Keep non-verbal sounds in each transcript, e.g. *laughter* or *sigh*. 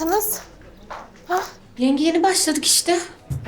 yaptınız? Yenge yeni başladık işte.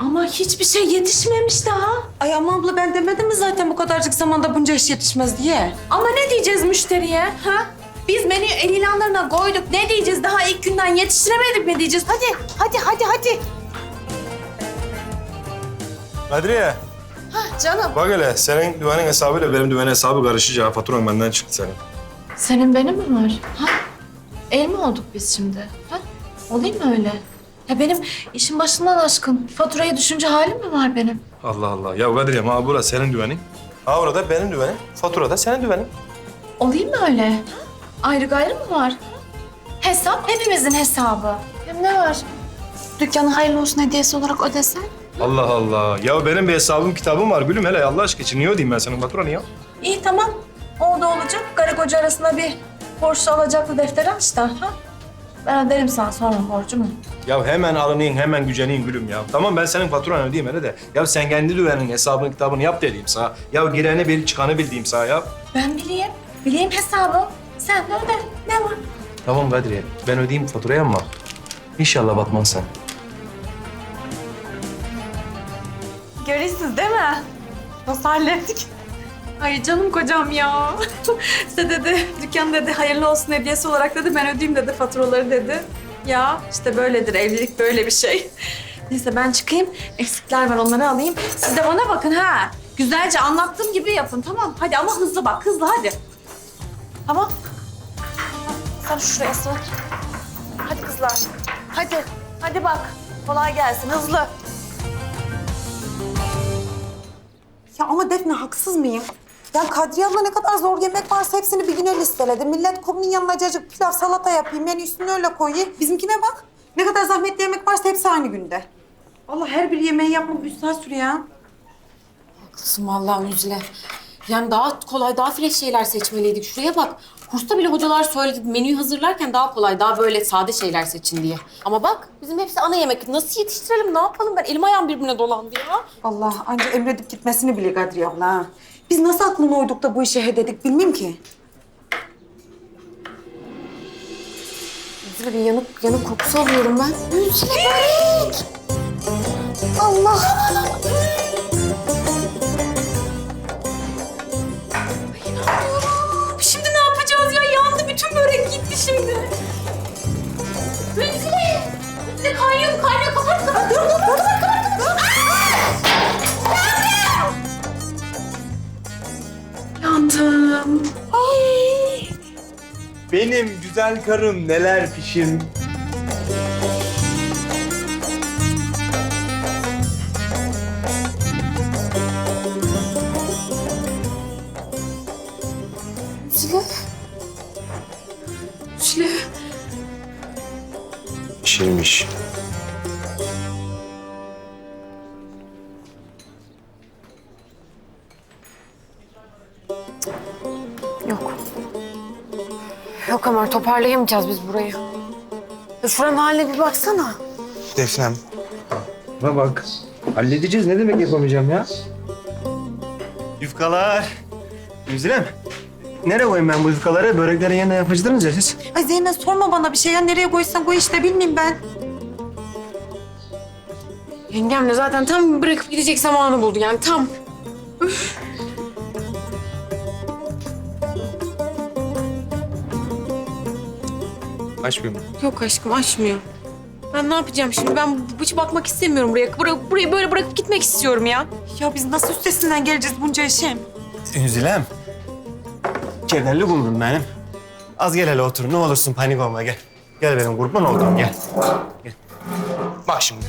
Ama hiçbir şey yetişmemiş daha. Ay ama abla ben demedim mi zaten bu kadarcık zamanda bunca iş yetişmez diye. Ama ne diyeceğiz müşteriye? Ha? Biz menü el ilanlarına koyduk. Ne diyeceğiz? Daha ilk günden yetiştiremedik mi diyeceğiz? Hadi. Hadi hadi hadi. Kadriye, Canım. bak hele senin düvenin hesabıyla benim düvenin hesabı karışacak. Faturan benden çıktı senin. Senin benim mi var? Ha? El mi olduk biz şimdi? Ha? Olayım mı öyle? Ya benim işin başından aşkın. Faturayı düşünce halim mi var benim? Allah Allah. Ya Kadriye, ha bura senin düvenin. Ha burada benim düvenim. Fatura da senin düvenin. Olayım mı öyle? Ha? Ayrı gayrı mı var? Hesap hepimizin hesabı. Hem ne var? Dükkanı hayırlı olsun hediyesi olarak ödesen. Allah Allah. Ya benim bir hesabım kitabım var gülüm. Hele Allah aşkına için niye ödeyeyim ben senin faturanı ya? İyi tamam. O da olacak. Karı koca arasında bir borçlu alacaklı defteri aç da. Ha? Ben öderim sana sonra borcumu. Ya hemen alınayım, hemen güceneyim gülüm ya. Tamam ben senin faturanı ödeyeyim hele de. Ya sen kendi düvenin hesabını kitabını yap dediğim sana. Ya gireni bil, çıkanı bildiğim sana ya. Ben bileyim. Bileyim hesabı. Sen de öde. Ne var? Tamam Kadriye, ben ödeyeyim faturayı ama inşallah batmaz sen. Görüyorsunuz değil mi? Nasıl hallettik? Ay canım kocam ya. *laughs* işte dedi, dükkan dedi hayırlı olsun hediyesi olarak dedi ben ödeyeyim dedi faturaları dedi. Ya işte böyledir evlilik böyle bir şey. *laughs* Neyse ben çıkayım. Eksikler var onları alayım. Siz de bana bakın ha. Güzelce anlattığım gibi yapın tamam. Hadi ama hızlı bak hızlı hadi. Tamam. Sen şuraya sığ. Hadi kızlar. Hadi. Hadi bak. Kolay gelsin hızlı. Ya ama Defne haksız mıyım? Ya Kadriye abla ne kadar zor yemek varsa hepsini bir güne listeledi. Millet kurunun yanına cacık pilav salata yapayım. Yani üstüne öyle koyayım. Bizimkine bak. Ne kadar zahmetli yemek varsa hepsi aynı günde. Allah her bir yemeği yapmak üç saat sürüyor ya. Haklısın vallahi Müzile. Yani daha kolay, daha fresh şeyler seçmeliydik. Şuraya bak. Kursta bile hocalar söyledi menüyü hazırlarken daha kolay, daha böyle sade şeyler seçin diye. Ama bak bizim hepsi ana yemek. Nasıl yetiştirelim, ne yapalım? Ben elim ayağım birbirine dolandı ya. Allah anca emredip gitmesini bile Kadriye abla ha. Biz nasıl aklına uyduk da bu işe he dedik bilmem ki. Müzile bir yanık, yanık kokusu alıyorum ben. Börek! Allah! Benim güzel karım neler pişirmiş. Müzile. Müzile. Pişirmiş. Ömer, toparlayamayacağız biz burayı. Ya şuranın haline bir baksana. Defnem. Buna bak. Halledeceğiz. Ne demek yapamayacağım ya? Yufkalar. Üzülem. Nereye koyayım ben bu yufkaları? Börekleri yerine yapıştırınız ya siz. Ay Zeynep sorma bana bir şey ya. Nereye koysan koy işte bilmeyeyim ben. Yengem de zaten tam bırakıp gidecek zamanı buldu yani tam. Açmayayım. Yok aşkım açmıyor. Ben ne yapacağım şimdi? Ben hiç bakmak istemiyorum buraya. Bura- burayı böyle bırakıp gitmek istiyorum ya. Ya biz nasıl üstesinden geleceğiz bunca işin? Üzülem. Kederli buldum benim. Az gel hele otur. Ne olursun panik olma gel. Gel benim kurban olduğum gel. Gel. Bak şimdi.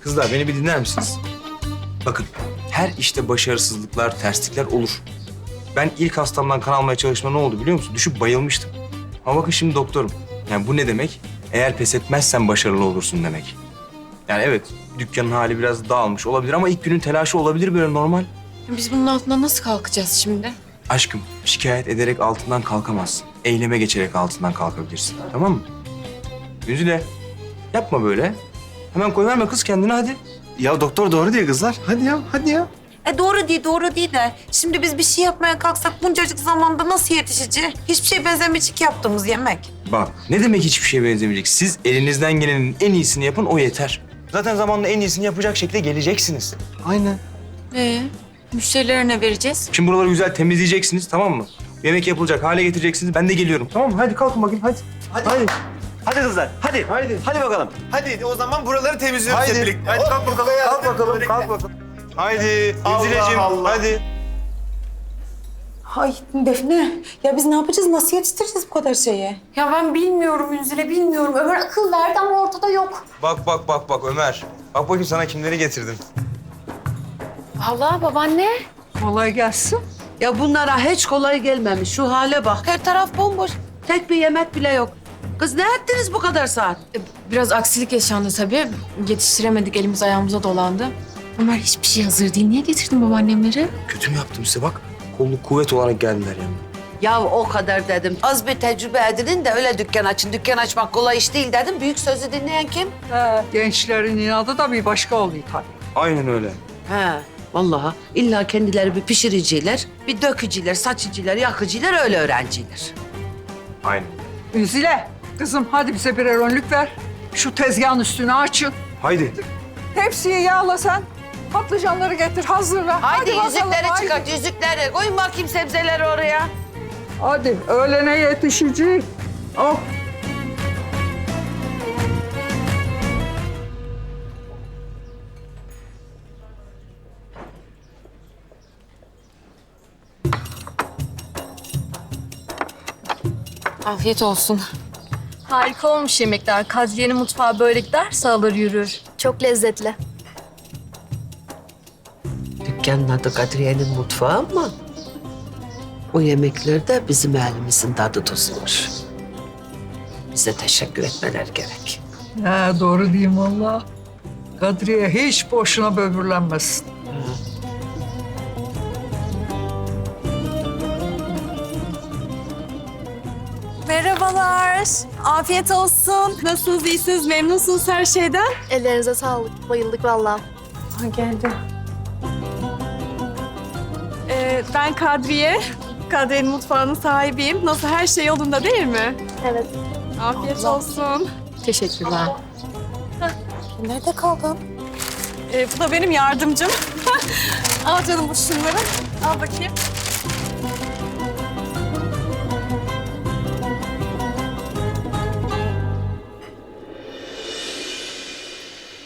Kızlar beni bir dinler misiniz? Bakın her işte başarısızlıklar, terslikler olur. Ben ilk hastamdan kan almaya çalışma ne oldu biliyor musun? Düşüp bayılmıştım. Ama bakın şimdi doktorum. Yani bu ne demek? Eğer pes etmezsen başarılı olursun demek. Yani evet dükkanın hali biraz dağılmış olabilir ama ilk günün telaşı olabilir böyle normal. Biz bunun altından nasıl kalkacağız şimdi? Aşkım, şikayet ederek altından kalkamazsın. Eyleme geçerek altından kalkabilirsin. Tamam mı? Üzüle. Yapma böyle. Hemen koyverme kız kendine hadi. Ya doktor doğru diyor kızlar. Hadi ya, hadi ya. E doğru değil, doğru değil de. Şimdi biz bir şey yapmaya kalksak buncacık zamanda nasıl yetişeceğiz? Hiçbir şey benzemeyecek yaptığımız yemek. Bak ne demek hiçbir şey benzemeyecek. Siz elinizden gelenin en iyisini yapın o yeter. Zaten zamanla en iyisini yapacak şekilde geleceksiniz. Aynen. Ee, müşterilere ne vereceğiz? Şimdi buraları güzel temizleyeceksiniz tamam mı? Yemek yapılacak hale getireceksiniz. Ben de geliyorum tamam mı? Hadi kalkın bakayım hadi. Hadi. Hadi, hadi kızlar hadi. Hadi. Hadi bakalım. Hadi o zaman buraları temizliyoruz hep birlikte. Hadi kalk bakalım. Kalk bakalım. Kalk bakalım. Haydi. İzleyeceğim. Hadi. Ay Defne, ya biz ne yapacağız? Nasıl yetiştireceğiz bu kadar şeyi? Ya ben bilmiyorum Ünzile, bilmiyorum. Ömer akıl verdi ama ortada yok. Bak bak bak bak Ömer. Bak bakayım sana kimleri getirdim. Allah babaanne. Kolay gelsin. Ya bunlara hiç kolay gelmemiş. Şu hale bak. Her taraf bomboş. Tek bir yemek bile yok. Kız ne ettiniz bu kadar saat? E, Biraz aksilik yaşandı tabii. Yetiştiremedik, elimiz ayağımıza dolandı. Ömer hiçbir şey hazır değil. Niye getirdin babaannemleri? Kötü mü yaptım size bak. Kolluk kuvvet olarak geldiler yani. Ya o kadar dedim. Az bir tecrübe edinin de öyle dükkan açın. Dükkan açmak kolay iş değil dedim. Büyük sözü dinleyen kim? He, gençlerin inadı da bir başka oluyor tabii. Aynen öyle. He. Vallahi illa kendileri bir pişiriciler, bir dökücüler, saçıcılar, yakıcılar öyle öğrenciler. Aynen. Üzile, kızım hadi bize birer önlük ver. Şu tezgahın üstünü açın. Haydi. Tepsiyi yağla sen. Patlıcanları getir hazırla. Haydi, bakalım, yüzükleri haydi. çıkart, yüzükleri. Koyun bakayım sebzeleri oraya. Hadi öğlene yetişecek. Oh. Afiyet olsun. Harika olmuş yemekler. Kadriye'nin mutfağı böyle giderse alır yürür. Çok lezzetli. Dükkanın adı Kadriye'nin mutfağı ama... ...o yemeklerde bizim elimizin tadı tuzu var. Bize teşekkür etmeler gerek. He, doğru diyeyim valla. Kadriye hiç boşuna böbürlenmesin. Merhabalar. Afiyet olsun. Nasılsınız, iyisiniz, memnunsunuz her şeyden? Ellerinize sağlık. Bayıldık valla. geldi. Ee, ben Kadriye. Kadriye'nin mutfağının sahibiyim. Nasıl her şey yolunda değil mi? Evet. Afiyet olsun. Teşekkürler. Nerede kaldın? Ee, bu da benim yardımcım. *laughs* Al canım bu şunları. Al bakayım.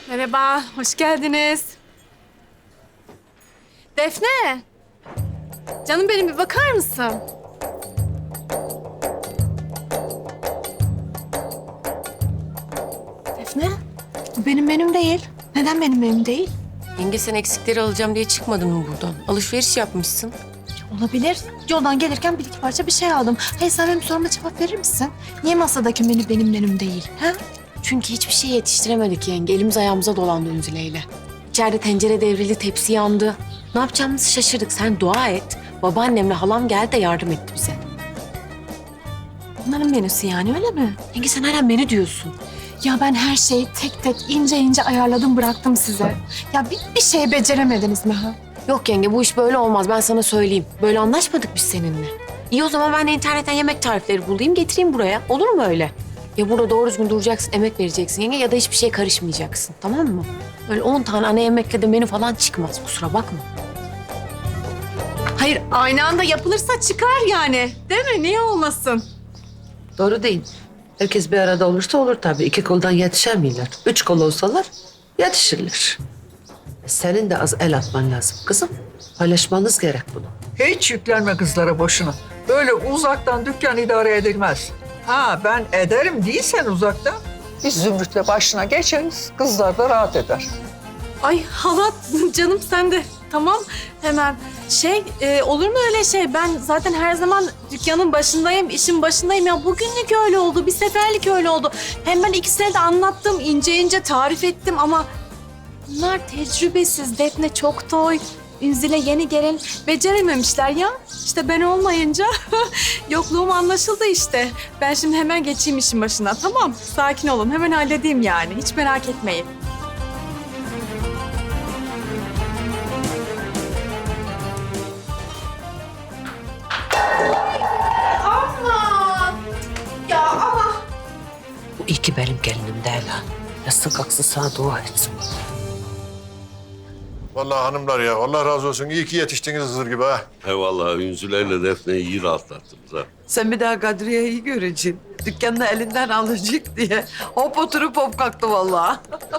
Merhaba, hoş geldiniz. Defne. Canım benim bir bakar mısın? Defne, bu benim menüm değil. Neden benim menüm değil? Yenge sen eksikleri alacağım diye çıkmadın mı buradan? Alışveriş yapmışsın. Olabilir. Yoldan gelirken bir iki parça bir şey aldım. Hey sen benim soruma cevap verir misin? Niye masadaki menü benim menüm değil? Ha? Çünkü hiçbir şey yetiştiremedik yenge. Elimiz ayağımıza dolandı Ünzüle'yle. İçeride tencere devrildi, tepsi yandı. Ne yapacağımızı şaşırdık. Sen dua et. Babaannemle halam geldi de yardım etti bize. Onların menüsü yani öyle mi? Yenge sen hala menü diyorsun. Ya ben her şeyi tek tek ince ince ayarladım bıraktım size. Ya bir, bir şey beceremediniz mi ha? Yok yenge bu iş böyle olmaz ben sana söyleyeyim. Böyle anlaşmadık biz seninle. İyi o zaman ben de internetten yemek tarifleri bulayım getireyim buraya. Olur mu öyle? Ya burada doğru düzgün duracaksın, emek vereceksin yenge ya da hiçbir şeye karışmayacaksın. Tamam mı? Öyle 10 tane ana yemekle de menü falan çıkmaz kusura bakma. Hayır, aynı anda yapılırsa çıkar yani. Değil mi? Niye olmasın? Doğru değil. Herkes bir arada olursa olur tabii. İki koldan yetişemiyorlar. Üç kol olsalar yetişirler. Senin de az el atman lazım kızım. Paylaşmanız gerek bunu. Hiç yüklenme kızlara boşuna. Böyle uzaktan dükkan idare edilmez. Ha ben ederim değilsen uzaktan. Biz Zümrüt'le başına geçeriz. Kızlar da rahat eder. Ay hala canım sen de tamam hemen. Şey e, olur mu öyle şey? Ben zaten her zaman dükkanın başındayım, işin başındayım. Ya bugünlük öyle oldu, bir seferlik öyle oldu. Hem ben ikisine de anlattım, ince ince tarif ettim ama... Bunlar tecrübesiz, Defne çok toy. Ünzile yeni gelin becerememişler ya. İşte ben olmayınca *laughs* yokluğum anlaşıldı işte. Ben şimdi hemen geçeyim işin başına tamam. Sakin olun hemen halledeyim yani. Hiç merak etmeyin. Ki benim gelinim değil ha. Yatsın kalksın sana dua etsin. Vallahi hanımlar ya Allah razı olsun. İyi ki yetiştiniz Hızır gibi ha. Eyvallah Ünsülerle Defne'yi iyi rahatlattınız ha. Sen bir daha Kadriye'yi göreceksin. Dükkanını elinden alacak diye. Hop oturup hop kalktı vallahi.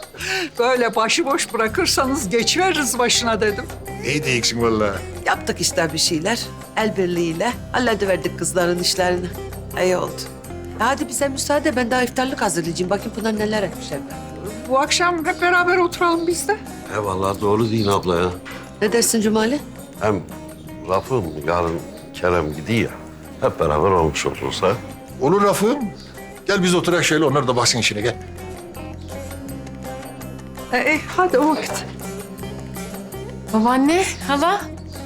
*laughs* Böyle başıboş bırakırsanız geçveririz başına dedim. İyi değilsin vallahi. Yaptık işte bir şeyler. El birliğiyle hallediverdik kızların işlerini. İyi oldu. Hadi bize müsaade ben daha iftarlık hazırlayacağım. Bakayım Pınar neler etmişler. Bu akşam hep beraber oturalım biz de. Eyvallah doğru değil abla ya. Ne dersin Cumali? Hem lafım yarın Kerem gidiyor ya. Hep beraber olmuş olursa. Olur Rafım. Gel biz oturak şöyle onlar da baksın işine gel. E, e, hadi o vakit. Babaanne, hala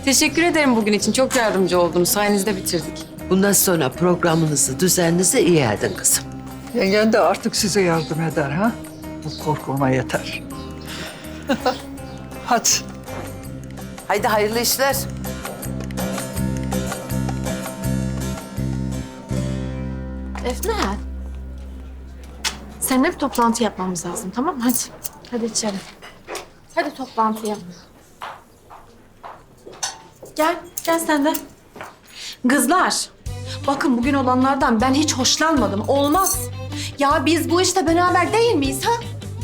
teşekkür ederim bugün için. Çok yardımcı oldunuz. Sayenizde bitirdik. Bundan sonra programınızı, düzeninizi iyi edin kızım. Yengen de artık size yardım eder ha. Bu korkulma yeter. *laughs* hadi. Haydi hayırlı işler. Defne. Seninle bir toplantı yapmamız lazım tamam mı? Hadi. Hadi içeri. Hadi toplantıya. Gel, gel sen de. Kızlar, bakın bugün olanlardan ben hiç hoşlanmadım. Olmaz. Ya biz bu işte beraber değil miyiz ha?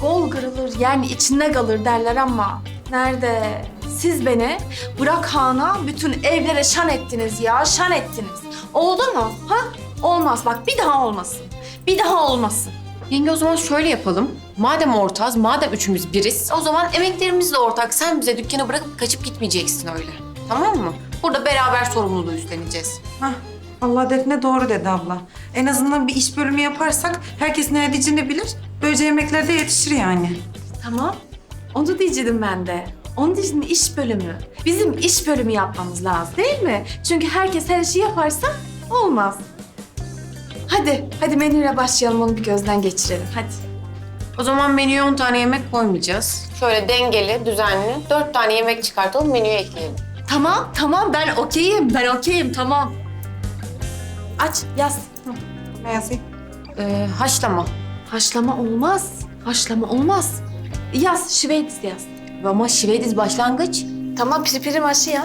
Gol kırılır yani içinde kalır derler ama nerede? Siz beni Burak Han'a bütün evlere şan ettiniz ya, şan ettiniz. Oldu mu? Ha? Olmaz bak bir daha olmasın. Bir daha olmasın. Yenge o zaman şöyle yapalım. Madem ortağız, madem üçümüz biriz, o zaman emeklerimiz de ortak. Sen bize dükkanı bırakıp kaçıp gitmeyeceksin öyle. Tamam mı? Burada beraber sorumluluğu üstleneceğiz. Hah, Allah Defne doğru dedi abla. En azından bir iş bölümü yaparsak herkes ne edeceğini bilir. Böylece yemekler de yetişir yani. Tamam. Onu diyecektim ben de. Onun için iş bölümü. Bizim iş bölümü yapmamız lazım değil mi? Çünkü herkes her işi yaparsa olmaz. Hadi, hadi menüyle başlayalım onu bir gözden geçirelim. Hadi. O zaman menüye 10 tane yemek koymayacağız. Şöyle dengeli, düzenli 4 tane yemek çıkartalım, menüye ekleyelim. Tamam, tamam ben okeyim. Ben okeyim, tamam. Aç, yaz. Ne yazayım? Ee, haşlama. Haşlama olmaz. Haşlama olmaz. Yaz, şiveydiz yaz. Ama şivediz başlangıç. Tamam, pirpiri maşı yaz.